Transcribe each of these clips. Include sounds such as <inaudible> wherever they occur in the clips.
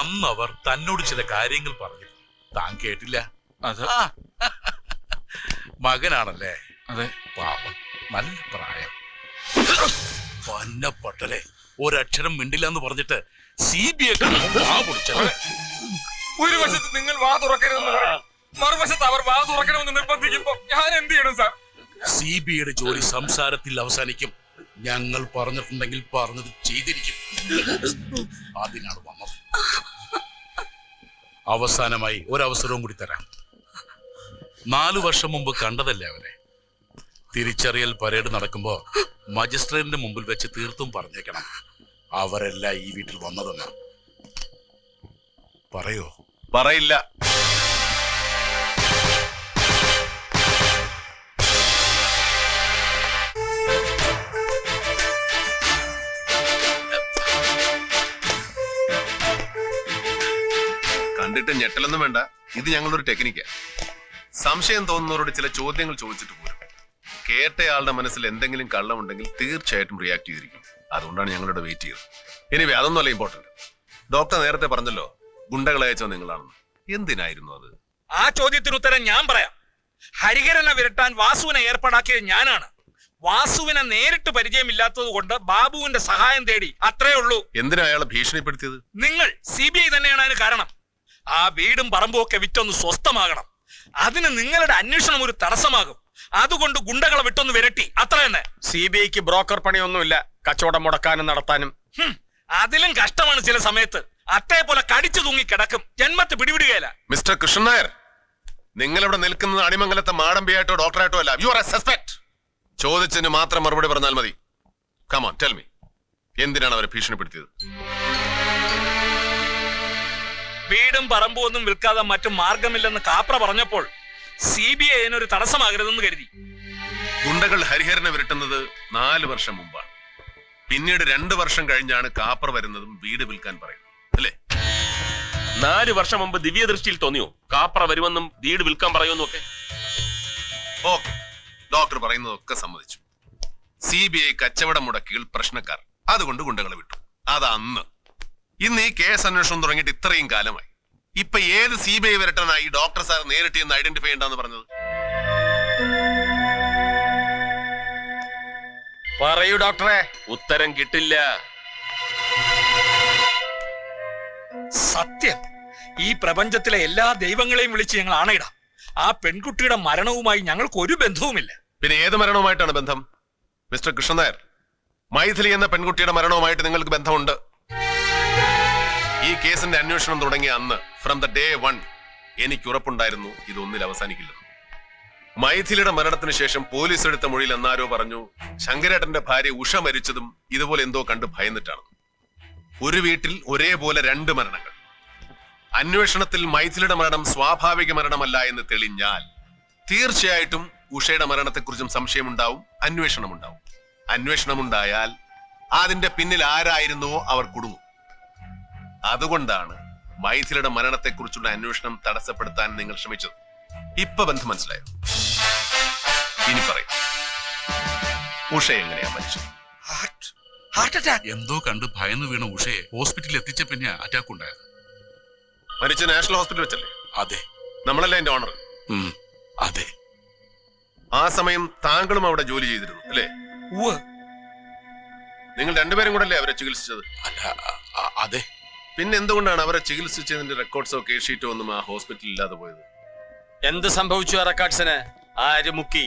അന്ന് അവർ തന്നോട് ചില കാര്യങ്ങൾ പറഞ്ഞു. താൻ കേട്ടില്ല? അതെ. ആ, മകനാണല്ലേ? അതെ. പാപം നല്ല പ്രായം. പന്നപ്പട്ടലെ ഒരക്ഷരം മിണ്ടില്ല എന്ന് പറഞ്ഞിട്ട് സി ബി ഐ ഒരു വശത്ത് നിങ്ങൾ വാ തുറക്കരുതെന്ന് പറയും മറുവശത്ത് അവർ വാ തുറക്കണമെന്ന് നിർബന്ധിക്കുമ്പോ ഞാൻ എന്ത് ചെയ്യണം സാർ? സി ബി ഐയുടെ ജോലി സംസാരത്തിൽ അവസാനിക്കും. ഞങ്ങൾ പറഞ്ഞിട്ടുണ്ടെങ്കിൽ പറഞ്ഞത് ചെയ്തിരിക്കും. അതിനാണ് വന്നത്. അവസാനമായി ഒരവസരവും കൂടി തരാം. നാലു വർഷം മുമ്പ് കണ്ടതല്ലേ അവനെ? തിരിച്ചറിയൽ പരേഡ് നടക്കുമ്പോ മജിസ്ട്രേറ്റിന്റെ മുമ്പിൽ വെച്ച് തീർത്തും പറഞ്ഞേക്കണം. അവരെല്ലാം ഈ വീട്ടിൽ വന്നതെന്ന്. പറയോ? പറയില്ല. കണ്ടിട്ട് ഞെട്ടലൊന്നും വേണ്ട. ഇത് ഞങ്ങളൊരു ടെക്നിക്കാ സംശയം തോന്നുന്നവരോട് ചില ചോദ്യങ്ങൾ ചോദിച്ചിട്ട് പോരും. കേട്ടയാളുടെ മനസ്സിൽ എന്തെങ്കിലും കള്ളമുണ്ടെങ്കിൽ തീർച്ചയായിട്ടും റിയാക്ട് ചെയ്തിരിക്കും. അതുകൊണ്ടാണ് ഞങ്ങളുടെ വെയിറ്റ് ചെയ്തത്. ഇനി അതൊന്നുമല്ല ഇമ്പോർട്ടന്റ് ഡോക്ടർ നേരത്തെ പറഞ്ഞല്ലോ ഗുണ്ടകളെ അയച്ചോ നിങ്ങളാണെന്ന്. എന്തിനായിരുന്നു അത്? ആ ചോദ്യത്തിന് ഉത്തരം ഞാൻ പറയാം. ഹരിഹരനെ വിരട്ടാൻ വാസുവിനെ ഏർപ്പാടാക്കിയത് ഞാനാണ്. വാസുവിനെ നേരിട്ട് പരിചയമില്ലാത്തത് കൊണ്ട് ബാബുവിന്റെ സഹായം തേടി അത്രേ ഉള്ളൂ. എന്തിനാ അയാളെ ഭീഷണിപ്പെടുത്തിയത്? നിങ്ങൾ സി ബി ഐ തന്നെയാണ് അതിന് കാരണം. ആ വീടും പറമ്പും ഒക്കെ വിറ്റൊന്ന് സ്വസ്ഥമാകണം. അതിന് നിങ്ങളുടെ അന്വേഷണം ഒരു തടസ്സമാകും. അതുകൊണ്ട് ഗുണ്ടകളെ വിട്ടൊന്ന് വിരട്ടി. അത്ര തന്നെ. സി ബി ഐക്ക് ബ്രോക്കർ പണിയൊന്നുമില്ല. കച്ചവടം മുടക്കാനും നടത്താനും. അതിലും കഷ്ടമാണ് ചില സമയത്ത്. അത്തേ പോലെ കടിച്ചു തൂങ്ങി കിടക്കും. ജന്മത്ത് പിടിവിടുകയില്ല. മിസ്റ്റർ കൃഷ്ണൻ നായർ നിങ്ങൾ ഇവിടെ നിൽക്കുന്നത് അണിമംഗലത്തെ മാടമ്പിയായിട്ടോ ഡോക്ടറായിട്ടോ അല്ല. യു ആർ എ സസ്പെക്ട് ചോദിച്ചതിന് മാത്രം മറുപടി പറഞ്ഞാൽ മതി. കമോൺ ടെൽ മീ എന്തിനാണ് അവരെ ഭീഷണിപ്പെടുത്തിയത്? വീടും പറമ്പും ഒന്നും വിൽക്കാതെ മറ്റു മാർഗമില്ലെന്ന് കാപ്ര പറഞ്ഞപ്പോൾ സി ബി ഐ അതിനൊരു തടസ്സമാകരുതെന്ന് കരുതി. ഗുണ്ടകൾ ഹരിഹരനെ വിരട്ടുന്നത് നാല് വർഷം മുമ്പാണ്. പിന്നീട് രണ്ടു വർഷം കഴിഞ്ഞാണ് കാപ്ര വരുന്നതും വീട് വിൽക്കാൻ പറയുന്നത്. അല്ലേ? നാല് വർഷം മുമ്പ് ദിവ്യദൃഷ്ടിയിൽ തോന്നിയോ? കാപ്ര വരുമെന്നും വീട് വിൽക്കാൻ പറയുമെന്നും ഒക്കെ? ഓക്കെ. ഡോക്ടർ പറയുന്നതൊക്കെ സമ്മതിച്ചു. സി ബി ഐ കച്ചവട മുടക്കികൾ പ്രശ്നക്കാർ. അതുകൊണ്ട് ഗുണ്ടകളെ വിട്ടു. അത് അന്ന്. ഇന്ന് ഈ കേസ് അന്വേഷണം തുടങ്ങിയിട്ട് ഇത്രയും കാലമായി. ഇപ്പൊ ഏത് സി ബി ഐ വരട്ടനായി ഡോക്ടർ സാർ നേരിട്ട് ഇന്ന് ഐഡന്റിഫൈ ചെയ്യണ്ടെന്ന് പറഞ്ഞത്? പറയൂ ഡോക്ടറെ ഉത്തരം കിട്ടില്ല. സത്യം. ഈ പ്രപഞ്ചത്തിലെ എല്ലാ ദൈവങ്ങളെയും വിളിച്ച് ഞങ്ങൾ ആണയിടാം ആ പെൺകുട്ടിയുടെ മരണവുമായി ഞങ്ങൾക്ക് ഒരു ബന്ധവുമില്ല. പിന്നെ ഏത് മരണവുമായിട്ടാണ് ബന്ധം? മിസ്റ്റർ കൃഷ്ണനായർ മൈഥിലി എന്ന പെൺകുട്ടിയുടെ മരണവുമായിട്ട് നിങ്ങൾക്ക് ബന്ധമുണ്ട്. ഈ കേസിന്റെ അന്വേഷണം തുടങ്ങിയ അന്ന് ഫ്രം ദ ഡേ വൺ എനിക്ക് ഉറപ്പുണ്ടായിരുന്നു ഇതൊന്നിൽ അവസാനിക്കില്ല. മൈഥിലിയുടെ മരണത്തിന് ശേഷം പോലീസ് എടുത്ത മൊഴിയിൽ എന്നാരോ പറഞ്ഞു ശങ്കരേട്ടന്റെ ഭാര്യ ഉഷ മരിച്ചതും ഇതുപോലെ എന്തോ കണ്ട് ഭയന്നിട്ടാണ്. ഒരു വീട്ടിൽ ഒരേപോലെ രണ്ട് മരണങ്ങൾ. അന്വേഷണത്തിൽ മൈഥിലിയുടെ മരണം സ്വാഭാവിക മരണമല്ല എന്ന് തെളിഞ്ഞാൽ തീർച്ചയായിട്ടും ഉഷയുടെ മരണത്തെക്കുറിച്ചും സംശയമുണ്ടാവും അന്വേഷണമുണ്ടാവും. അന്വേഷണമുണ്ടായാൽ അതിന്റെ പിന്നിൽ ആരായിരുന്നുവോ അവർ കുടുങ്ങും. അതുകൊണ്ടാണ് മൈഥിലിയുടെ മരണത്തെക്കുറിച്ചുള്ള അന്വേഷണം തടസ്സപ്പെടുത്താൻ നിങ്ങൾ ശ്രമിച്ചത്. ഇപ്പൊ ബന്ധം മനസ്സിലായോ? ഇനി പറയും. ഉഷ എങ്ങനെയാ മരിച്ചത്? ഹാർട്ട് അറ്റാക്ക് എന്തോ കണ്ട് ഭയന്ന് വീണ ഉഷയെ ഹോസ്പിറ്റലിൽ എത്തിച്ച പിന്നെ അറ്റാക്ക് ഉണ്ടായത്. മരിച്ച നാഷണൽ ഹോസ്പിറ്റൽ വെച്ചല്ലേ? അതെ. നമ്മളല്ലേ എന്റെ ഓണർ അതെ. ആ സമയം താങ്കളും അവിടെ ജോലി ചെയ്തിരുന്നു അല്ലേ? നിങ്ങൾ രണ്ടുപേരും കൂടെ അല്ലേ അവരെ ചികിത്സിച്ചത്? അല്ല അതെ. പിന്നെ എന്തുകൊണ്ടാണ് അവരെ ചികിത്സിച്ചതിന്റെ റെക്കോർഡ്സോ കേസ് ഷീറ്റോ ഒന്നും ആ ഹോസ്പിറ്റലിൽ ഇല്ലാതെ പോയത്? എന്ത് സംഭവിച്ചു ആ റെക്കോർഡ്സിന് ആര് മുക്കി.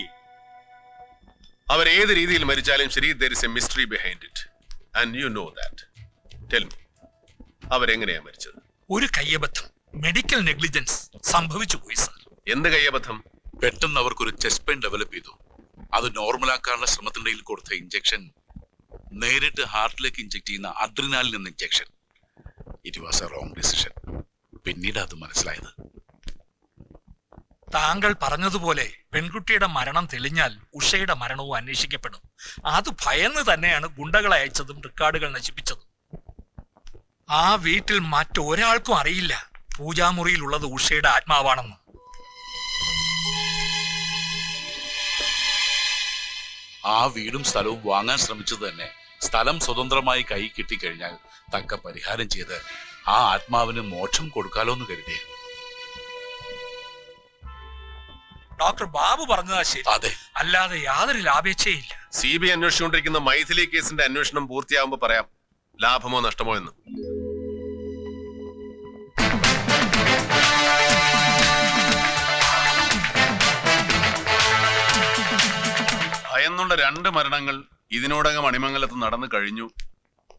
അവർ ഏത് രീതിയിൽ മരിച്ചാലും ശരി there is a mystery behind it and you know that tell me അവരെങ്ങനെയാ മരിച്ചത്? ഒരു കയ്യബദ്ധം മെഡിക്കൽ നെഗ്ലിജൻസ് സംഭവിച്ചു പോയി സർ എന്ത് കയ്യബദ്ധം? പെട്ടെന്ന് അവർക്കൊരു ചെസ്റ്റ് പെയിൻ ഡെവലപ്പ് ചെയ്തു. അത് നോർമലാക്കാനുള്ള ശ്രമത്തിനിടയിൽ കൊടുത്ത ഇഞ്ചക്ഷൻ നേരിട്ട് ഹാർട്ടിലേക്ക് ഇഞ്ചക്ട് ചെയ്യുന്ന അഡ്രിനാലിൻ എന്ന injection it was a wrong decision പിന്നീട് അത് മനസ്സിലായത്. താങ്കൾ പറഞ്ഞതുപോലെ പെൺകുട്ടിയുടെ മരണം തെളിഞ്ഞാൽ ഉഷയുടെ മരണവും അന്വേഷിക്കപ്പെടും. അത് ഭയന്ന് തന്നെയാണ് ഗുണ്ടകളെ അയച്ചതും റെക്കോർഡുകൾ നശിപ്പിച്ചതും. ആ വീട്ടിൽ മറ്റൊരാൾക്കും അറിയില്ല പൂജാമുറിയിലുള്ളത് ഉഷയുടെ ആത്മാവാണെന്ന്. ആ വീടും സ്ഥലവും വാങ്ങാൻ ശ്രമിച്ചത് തന്നെ സ്ഥലം സ്വതന്ത്രമായി കൈ കിട്ടിക്കഴിഞ്ഞാൽ തക്ക പരിഹാരം ചെയ്ത് ആ ആത്മാവിന് മോക്ഷം കൊടുക്കാലോ എന്ന് കരുതി. ഡോക്ടർ ബാബു പറഞ്ഞതാ ശരി. അതെ. അല്ലാതെ യാതൊരു ലാഭേച്ഛയില്ല സി ബി അന്വേഷിച്ചുകൊണ്ടിരിക്കുന്ന മൈഥിലി കേസിന്റെ അന്വേഷണം പൂർത്തിയാകുമ്പോൾ പറയാം. ലാഭമോ നഷ്ടമോ എന്ന്. ഭയന്നുള്ള രണ്ട് മരണങ്ങൾ ഇതിനോടകം അണിമംഗലത്ത് നടന്നു കഴിഞ്ഞു.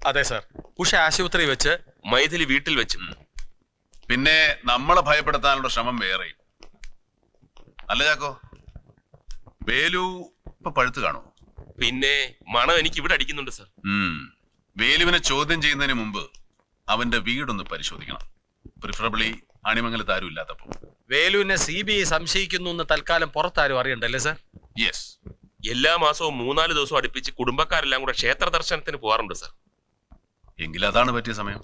അതെ സർ ഉഷ ആശുപത്രി വെച്ച് മൈഥിലി വീട്ടിൽ വെച്ചും. പിന്നെ നമ്മളെ ഭയപ്പെടുത്താനുള്ള ശ്രമം വേറെയും അല്ല ചാക്കോ? വേലു ഇപ്പൊ പഴുത്തു കാണോ പിന്നെ മണം എനിക്ക് ഇവിടെ അടിക്കുന്നുണ്ട് സർ ഉം. വേലുവിനെ ചോദ്യം ചെയ്യുന്നതിന് മുമ്പ് അവന്റെ വീടൊന്ന് പരിശോധിക്കണം. പ്രിഫറബിളി അണിമംഗലത്ത് ആരും ഇല്ലാത്തപ്പോ. വേലുവിനെ സി ബി ഐ സംശയിക്കുന്നു എന്ന് തൽക്കാലം പുറത്താരും അറിയണ്ടല്ലേ സർ യെസ് എല്ലാ മാസവും മൂന്നാൽ ദിവസവും അടുപ്പിച്ച് കുടുംബക്കാരെല്ലാം കൂടെ ക്ഷേത്ര ദർശനത്തിന് പോകാറുണ്ട് സർ എങ്കിൽ അതാണ് പറ്റിയ സമയം.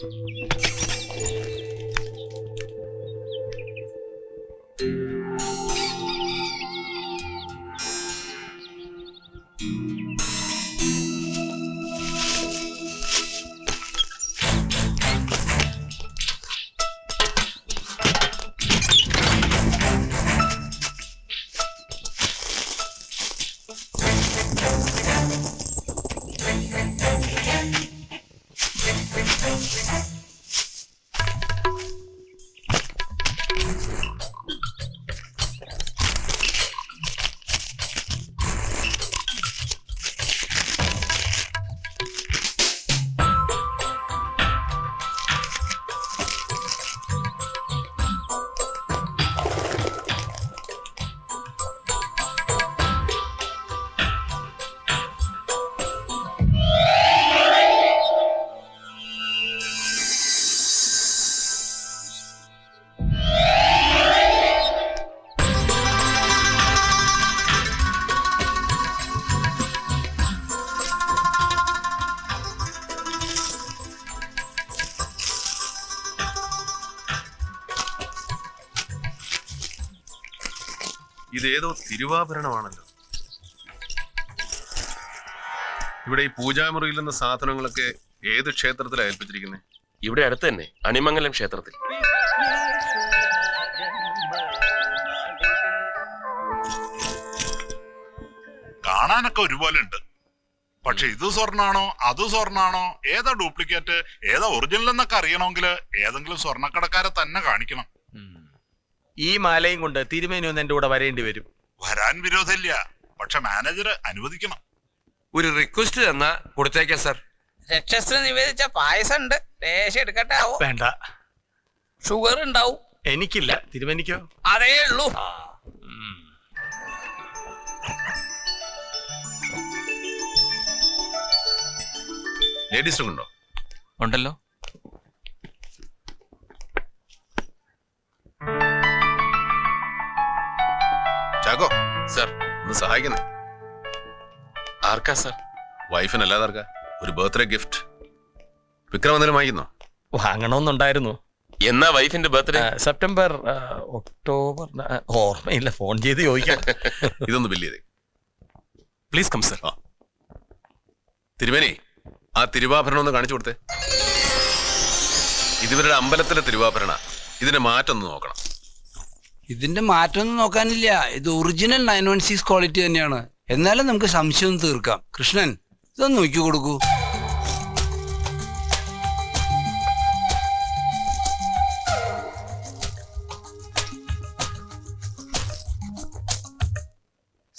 ഇതേതോ തിരുവാഭരണമാണല്ലോ. ഇവിടെ ഈ പൂജാമുറിയിൽ നിന്ന് സാധനങ്ങളൊക്കെ ഏത് ക്ഷേത്രത്തിലാണ് ഏൽപ്പിച്ചിരിക്കുന്നത് ഇവിടെ അടുത്ത് തന്നെ അണിമംഗലം ക്ഷേത്രത്തിൽ. കാണാനൊക്കെ ഒരുപോലെ ഉണ്ട് പക്ഷെ ഇത് സ്വർണാണോ അത് സ്വർണാണോ ഏതാ ഡ്യൂപ്ലിക്കേറ്റ് ഏതാ ഒറിജിനൽ എന്നൊക്കെ അറിയണമെങ്കിൽ ഏതെങ്കിലും സ്വർണക്കടക്കാരെ തന്നെ കാണിക്കണം. ഈ മാലയും കൊണ്ട് തിരുമേനി ഒന്ന് എന്റെ കൂടെ വരേണ്ടി വരും. വരാൻ വിരോധമില്ല. പക്ഷെ മാനേജർ അനുവദിക്കണം. ഒരു റിക്വസ്റ്റ് തന്ന കൊടുത്തേക്കാം സർ രക്ഷസിന് നിവേദിച്ച പായസം ഉണ്ട് ലേശം എടുക്കട്ടെ ആവോ? വേണ്ട. ഷുഗർ ഉണ്ടാവും. എനിക്കില്ല. തിരുമേനിക്കോ? അതേ ഉള്ളൂ. ലേഡീസ് ഉണ്ടോ? ഉണ്ടല്ലോ. ഒന്ന് സഹായിക്കുന്നേ. ആർക്കാ സർ? വൈഫിനല്ലാതെ ആർക്കാ ഒരു ബർത്ത്ഡേ ഗിഫ്റ്റ്. വിക്രം എന്തെങ്കിലും വാങ്ങിക്കുന്നോ? വാങ്ങണമെന്നുണ്ടായിരുന്നു. എന്നാ വൈഫിന്റെ ബർത്ത്ഡേ? സെപ്റ്റംബർ ആ, ഒക്ടോബർ ആ, ഓർമ്മയില്ല ഫോൺ ചെയ്ത് ചോദിക്കാം <laughs> ഇതൊന്ന് ബില്ല് ചെയ്തേ. പ്ലീസ് കം സർ തിരുമേനി ആ തിരുവാഭരണം ഒന്ന് കാണിച്ചു കൊടുത്തേ. ഇതിവരുടെ അമ്പലത്തിലെ തിരുവാഭരണ. ഇതിന്റെ മാറ്റം ഒന്ന് നോക്കണം. ഇതിന്റെ മാറ്റമൊന്നും നോക്കാനില്ല. ഇത് original nine one six quality തന്നെയാണ്. എന്നാലും നമുക്ക് സംശയം തീർക്കാം. കൃഷ്ണൻ ഇതൊന്ന് നോക്കി കൊടുക്കൂ.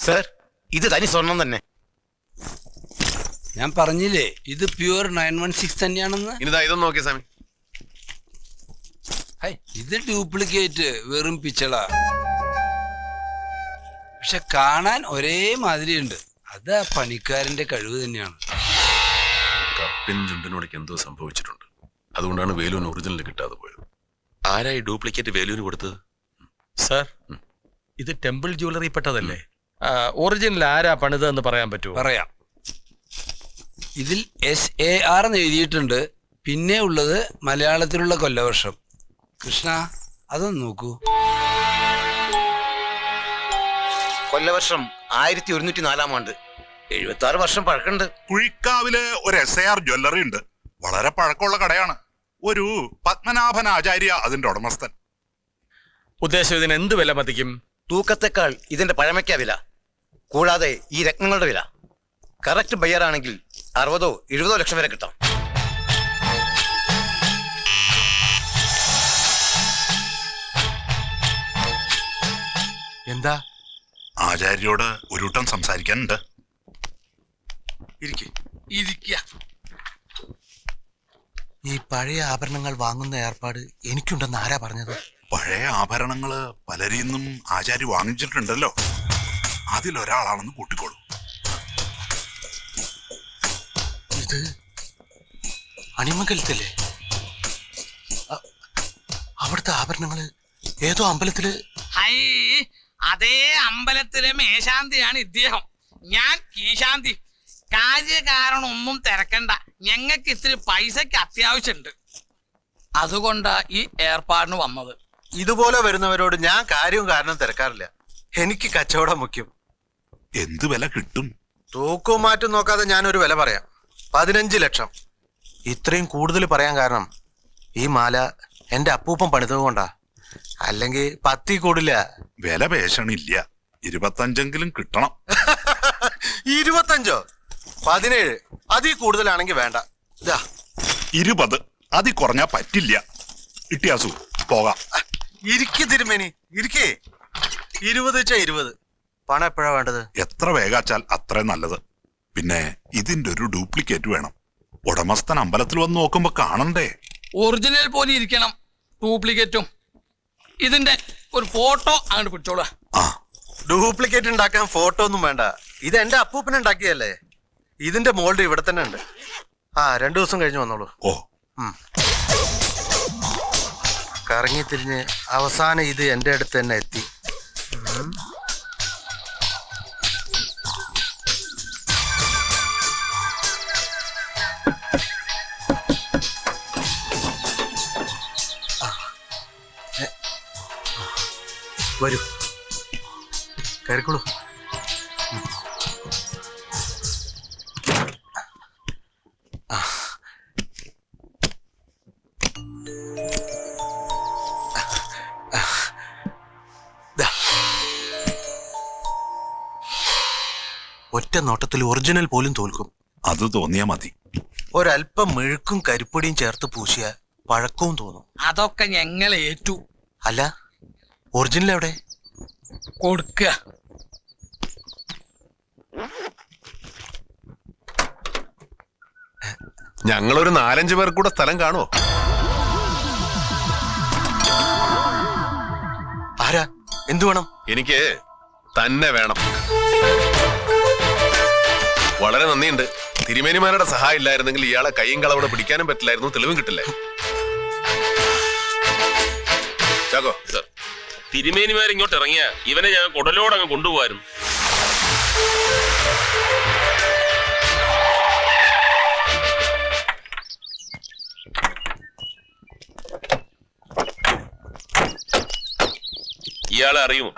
സർ ഇത് തനി സ്വർണം തന്നെ. ഞാൻ പറഞ്ഞില്ലേ ഇത് പ്യുവർ നയൻ വൺ സിക്സ് തന്നെയാണെന്ന്? ഇതൊന്നും ഇതൊന്ന് നോക്കിയ സ്വാമി. ഇത് ഡ്യൂപ്ലിക്കേറ്റ് വെറും പിച്ചള. പക്ഷെ കാണാൻ ഒരേ മാതിരിയുണ്ട്. അത് ആ പണിക്കാരന്റെ കഴിവ് തന്നെയാണ്. കപ്പിൻ ചുണ്ടിനോടൊക്കെ എന്തോ സംഭവിച്ചിട്ടുണ്ട്. അതുകൊണ്ടാണ് വേലൂന് ഒറിജിനൽ കിട്ടാതെ പോയത്. ആരായി ഡ്യൂപ്ലിക്കേറ്റ് വേലൂന് കൊടുത്തത്? സാർ ഇത് ടെമ്പിൾ ജ്വല്ലറി പെട്ടതല്ലേ? ഒറിജിനൽ ആരാ പണിതെന്ന് പറയാൻ പറ്റുമോ? പറയാം. ഇതിൽ എസ് എ ആർ എന്ന് എഴുതിയിട്ടുണ്ട്. പിന്നെ ഉള്ളത് മലയാളത്തിലുള്ള കൊല്ലവർഷം. കൃഷ്ണ അതൊന്ന് നോക്കൂ. കൊല്ലവർഷം ആയിരത്തി ഒരുന്നൂറ്റി നാലാം ആണ്ട്. എഴുപത്തി ആറ് വർഷം പഴക്കമുണ്ട്. കുഴിക്കാവിൽ ഒരു എസ് എ ആർ ജ്വല്ലറി ഉണ്ട്. വളരെ പഴക്കമുള്ള കടയാണ്. ഒരു പത്മനാഭൻ ആചാര്യ അതിന്റെ ഉടമസ്ഥൻ. ഉദ്ദേശം ഇതിന് എന്ത് വില മതിക്കും? തൂക്കത്തെക്കാൾ ഇതിന്റെ പഴമയ്ക്കാ വില. കൂടാതെ ഈ രത്നങ്ങളുടെ വില. കറക്റ്റ് ബയ്യറാണെങ്കിൽ അറുപതോ എഴുപതോ ലക്ഷം വരെ കിട്ടാം. എന്താ? ആചാര്യോട് ഒരു വട്ടം സംസാരിക്കാനുണ്ട് ഇരിക്കുക ഈ പഴയ ആഭരണങ്ങൾ വാങ്ങുന്ന ഏർപ്പാട് എനിക്കുണ്ടെന്ന് ആരാ പറഞ്ഞത്? പഴയ ആഭരണങ്ങൾ പലരിൽ നിന്നും ആചാര്യ വാങ്ങിച്ചിട്ടുണ്ടല്ലോ. അതിലൊരാളാണെന്ന് കൂട്ടിക്കോളൂ. ഇത് അണിമകലത്തില്ലേ അവിടുത്തെ ആഭരണങ്ങൾ ഏതോ അമ്പലത്തിൽ ഹൈ അതേ അമ്പലത്തിലെ മേശാന്തിയാണ് ഇദ്ദേഹം. ഞാൻ കീശാന്തി. കാര്യകാരണം ഒന്നും തിരക്കണ്ട. ഞങ്ങൾക്ക് ഇത്തിരി പൈസക്ക് അത്യാവശ്യമുണ്ട്. അതുകൊണ്ടാ ഈ ഏർപ്പാടിന് വന്നത്. ഇതുപോലെ വരുന്നവരോട് ഞാൻ കാര്യവും കാരണം തിരക്കാറില്ല. എനിക്ക് കച്ചവടം മുഖ്യം. എന്ത് വില കിട്ടും? തൂക്കവും മാറ്റും നോക്കാതെ ഞാനൊരു വില പറയാം. പതിനഞ്ച് ലക്ഷം. ഇത്രയും കൂടുതൽ പറയാൻ കാരണം ഈ മാല എന്റെ അപ്പൂപ്പൻ പണിതത് കൊണ്ടാ. അല്ലെങ്കിൽ പത്തി കൂടില്ല. വില പേശണില്ല. ഇരുപത്തഞ്ചെങ്കിലും കിട്ടണം. <laughs> ഇരുപത്തഞ്ചോ? പതിനേഴ്. അതിൽ കൂടുതലാണെങ്കിൽ വേണ്ട. ഇതാ ഇരുപത്. അതി കുറഞ്ഞാ പറ്റില്ല. ഇട്ടിയാസു പോകാം. ഇരിക്കേ തിരുമേനി. ഇരിക്കേ. ഇരുപത് വെച്ചാ ഇരുപത്. പണം എപ്പോഴാ വേണ്ടത്? എത്ര വേഗാച്ചാൽ അത്ര നല്ലത്. പിന്നെ ഇതിന്റെ ഒരു ഡ്യൂപ്ലിക്കേറ്റ് വേണം. ഉടമസ്ഥൻ അമ്പലത്തിൽ വന്ന് നോക്കുമ്പോ കാണണ്ടേ? ഒറിജിനൽ പോലെ ഇരിക്കണം. ഡ്യൂപ്ലിക്കേറ്റും. ഇതിന്റെ ഒരു ഫോട്ടോ അങ്ങോട്ട് പിടിച്ചോളൂ. ഡ്യൂപ്ലിക്കേറ്റ് ഉണ്ടാക്കാൻ ഫോട്ടോ ഒന്നും വേണ്ട. ഇത് എന്റെ അപ്പൂപ്പൻ ഉണ്ടാക്കിയല്ലേ ഇതിന്റെ മോൾഡ് ഇവിടെ തന്നെ ഉണ്ട്. ആ രണ്ടു ദിവസം കഴിഞ്ഞ് വന്നോളൂ. ഓ. കറങ്ങി തിരിഞ്ഞ് അവസാനം ഇത് എന്റെ അടുത്ത് തന്നെ എത്തി. വരൂ. കയറിക്കോളൂ. ദാ. ഒറ്റ നോട്ടത്തിൽ ഒറിജിനൽ പോലും തോൽക്കും. അത് തോന്നിയാ മതി. ഒരല്പം മെഴുക്കും കരിപ്പൊടിയും ചേർത്ത് പൂശിയ പഴക്കവും തോന്നും. അതൊക്കെ ഞങ്ങൾ ഏറ്റു അല്ല ഒറിജിനൽ എവിടെ? കൊടുക്കുക ഞങ്ങളൊരു നാലഞ്ച് പേർ കൂടെ സ്ഥലം കാണുമോ ആരാ? എന്തു വേണം? എനിക്ക് തന്നെ വേണം. വളരെ നന്ദിയുണ്ട്. തിരുമേനിമാരുടെ സഹായം ഇല്ലായിരുന്നെങ്കിൽ ഇയാളെ കൈയും കളവോടെ പിടിക്കാനും പറ്റില്ലായിരുന്നു തെളിവും കിട്ടില്ലേ? ചാക്കോ സർ തിരുമേനിമാർ ഇങ്ങോട്ട് ഇറങ്ങിയ ഇവനെ ഞാൻ കുടലോടങ്ങ് കൊണ്ടുപോകായിരുന്നു ഇയാളെ അറിയുമോ?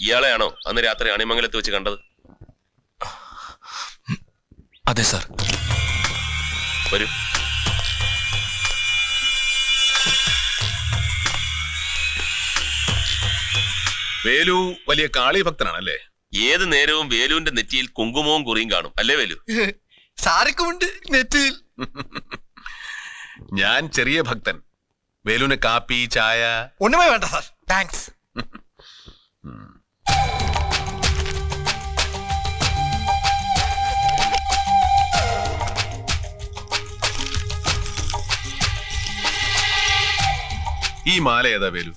ഇയാളെയാണോ അന്ന് രാത്രി അണിമംഗലത്ത് വെച്ച് കണ്ടത്? അതെ സാർ. വരൂ. വേലു വലിയ കാളി ഭക്തനാണല്ലേ? ഏത് നേരവും വേലുവിന്റെ നെറ്റിയിൽ കുങ്കുമവും കുറിയും കാണും. അല്ലേ വേലു? സാരക്കുമുണ്ട് നെറ്റിയിൽ. ഞാൻ ചെറിയ ഭക്തൻ. വേലുവിന് കാപ്പി ചായ. ഒന്നുമേ വേണ്ട സാർ. താങ്ക്സ്. ഈ മാല ഏതാ വേലു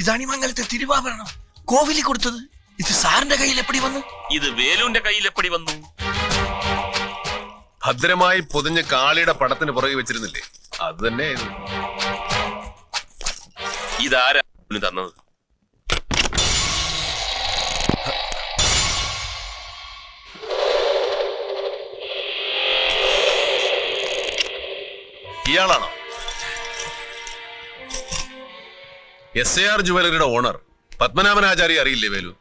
ഇതാണ് മംഗലത്തെ തിരുവാഭരണം. കോവിലി കൊടുത്തത്. ഇത് സാറിന്റെ കയ്യിൽ എപ്പടി വന്നു? ഇത് വേലുവിന്റെ കയ്യിൽ എപ്പടി വന്നു? ഭദ്രമായി പൊതിഞ്ഞ് കാളിയുടെ പടത്തിന് പുറകെ വെച്ചിരുന്നില്ലേ? അത് തന്നെ ഇതാരാ തന്നത്? ഇയാളാണോ? എസ് എ ആർ ജുവലറിയുടെ ഓണർ പത്മനാഭനാചാര്യ അറിയില്ലേ വേലു?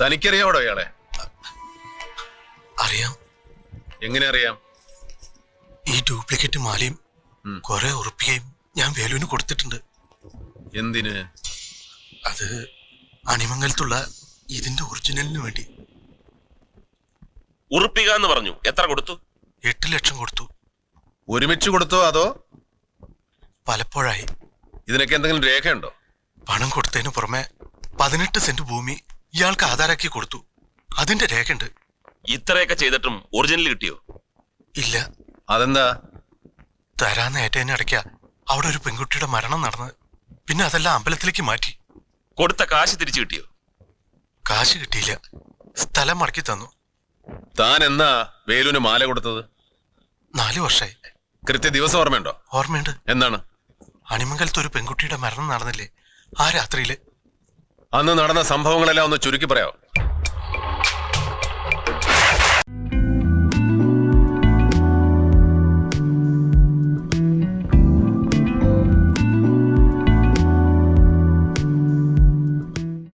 തനിക്കറിയാവടോ ഇയാളെ? അറിയാം. എങ്ങനെ അറിയാം? ഈ ഡ്യൂപ്ലിക്കേറ്റ് മാലയും ഉം. കുറെ ഞാൻ വേലുവിന് കൊടുത്തിട്ടുണ്ട്. എന്തിന്? അത് അണിമംഗലത്തുള്ള ഇതിന്റെ ഒറിജിനലിന് വേണ്ടി. ഉറുപ്പിക എന്ന് പറഞ്ഞു. എത്ര കൊടുത്തു? എട്ട് ലക്ഷം കൊടുത്തു. ഒരുമിച്ച് കൊടുത്തോ അതോ പലപ്പോഴായി. ഇതിനൊക്കെ എന്തെങ്കിലും രേഖയുണ്ടോ? പണം കൊടുത്തതിന് പുറമെ പതിനെട്ട് സെന്റ് ഭൂമി ഇയാൾക്ക് ആധാരാക്കി കൊടുത്തു. അതിന്റെ രേഖയുണ്ട്. ഇത്രയൊക്കെ ചെയ്തിട്ടും ഒറിജിനൽ കിട്ടിയോ? ഇല്ല. അതെന്താ? തരാന്ന് ഏറ്റതിന് അടയ്ക്ക. അവിടെ ഒരു പെൺകുട്ടിയുടെ മരണം നടന്നത് പിന്നെ അതെല്ലാം അമ്പലത്തിലേക്ക് മാറ്റി. കൊടുത്ത കാശ് തിരിച്ചു കിട്ടിയോ? കാശ് കിട്ടിയില്ല. സ്ഥലം മടക്കി തന്നു. താൻ എന്നാ വേലുവിന് മാല കൊടുത്തത്? നാലു വർഷമായി കൃത്യ ദിവസം ഓർമ്മയുണ്ടോ? ഓർമ്മയുണ്ട്. എന്താണ്? അണിമംഗലത്ത് ഒരു പെൺകുട്ടിയുടെ മരണം നടന്നില്ലേ? ആ രാത്രിയിൽ. അന്ന് നടന്ന സംഭവങ്ങളെല്ലാം ഒന്ന് ചുരുക്കി പറയാമോ